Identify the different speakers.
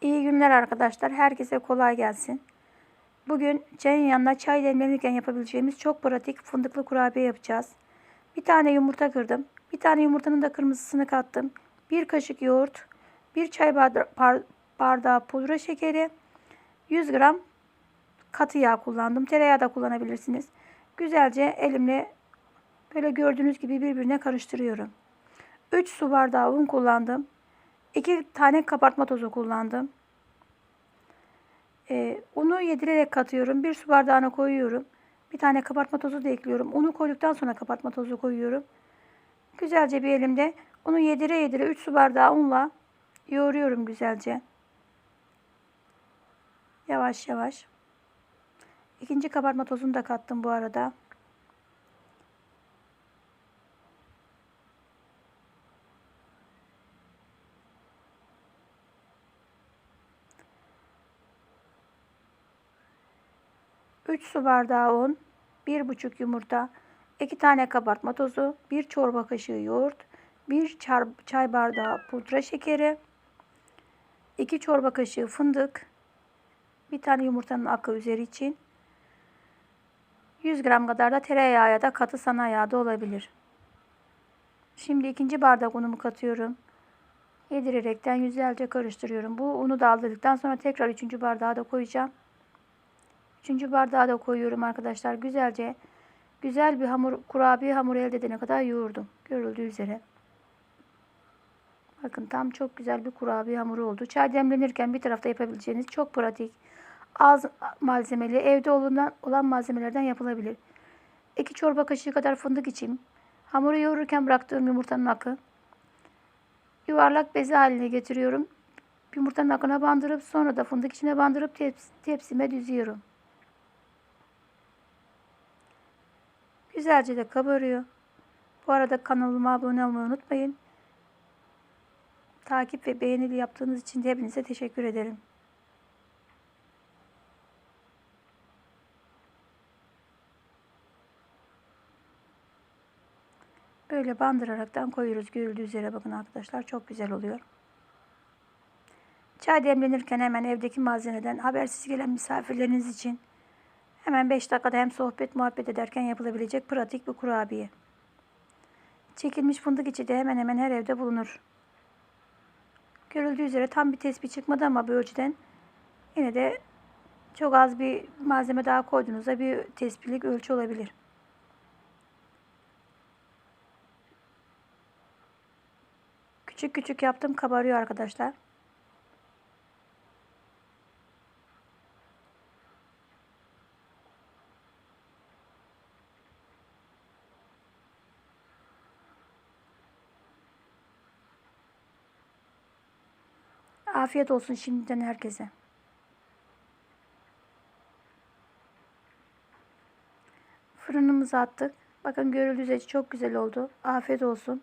Speaker 1: İyi günler arkadaşlar. Herkese kolay gelsin. Bugün çayın yanına çay demlenirken yapabileceğimiz çok pratik fındıklı kurabiye yapacağız. Bir tane yumurta kırdım. Bir tane yumurtanın da kırmızısını kattım. Bir kaşık yoğurt, bir çay barda- par- bardağı pudra şekeri, 100 gram katı yağ kullandım. Tereyağı da kullanabilirsiniz. Güzelce elimle böyle gördüğünüz gibi birbirine karıştırıyorum. 3 su bardağı un kullandım. 2 tane kabartma tozu kullandım. Ee, unu yedirerek katıyorum. Bir su bardağına koyuyorum. Bir tane kabartma tozu da ekliyorum. Unu koyduktan sonra kabartma tozu koyuyorum. Güzelce bir elimde unu yedire yedire 3 su bardağı unla yoğuruyorum güzelce. Yavaş yavaş. İkinci kabartma tozunu da kattım bu arada. Üç su bardağı un, bir buçuk yumurta, iki tane kabartma tozu, bir çorba kaşığı yoğurt, bir çar- çay bardağı pudra şekeri, iki çorba kaşığı fındık, bir tane yumurtanın akı üzeri için, 100 gram kadar da tereyağı ya da katı sana yağı da olabilir. Şimdi ikinci bardak unumu katıyorum. Yedirerekten güzelce karıştırıyorum. Bu unu da aldırdıktan sonra tekrar üçüncü bardağı da koyacağım. Üçüncü bardağı da koyuyorum arkadaşlar. Güzelce güzel bir hamur, kurabiye hamuru elde edene kadar yoğurdum. Görüldüğü üzere. Bakın tam çok güzel bir kurabiye hamuru oldu. Çay demlenirken bir tarafta yapabileceğiniz çok pratik, az malzemeli, evde olan, olan malzemelerden yapılabilir. 2 çorba kaşığı kadar fındık içeyim. Hamuru yoğururken bıraktığım yumurtanın akı. Yuvarlak beze haline getiriyorum. Yumurtanın akına bandırıp sonra da fındık içine bandırıp teps- tepsime düzüyorum. Güzelce de kabarıyor. Bu arada kanalıma abone olmayı unutmayın. Takip ve beğenili yaptığınız için hepinize teşekkür ederim. Böyle bandıraraktan koyuyoruz. Görüldüğü üzere bakın arkadaşlar çok güzel oluyor. Çay demlenirken hemen evdeki malzemeden habersiz gelen misafirleriniz için hemen 5 dakikada hem sohbet muhabbet ederken yapılabilecek pratik bir kurabiye. Çekilmiş fındık içi de hemen hemen her evde bulunur. Görüldüğü üzere tam bir tespih çıkmadı ama bu ölçüden yine de çok az bir malzeme daha koyduğunuzda bir tespihlik ölçü olabilir. Küçük küçük yaptım kabarıyor arkadaşlar. Afiyet olsun şimdiden herkese. Fırınımıza attık. Bakın görüldüğü üzere çok güzel oldu. Afiyet olsun.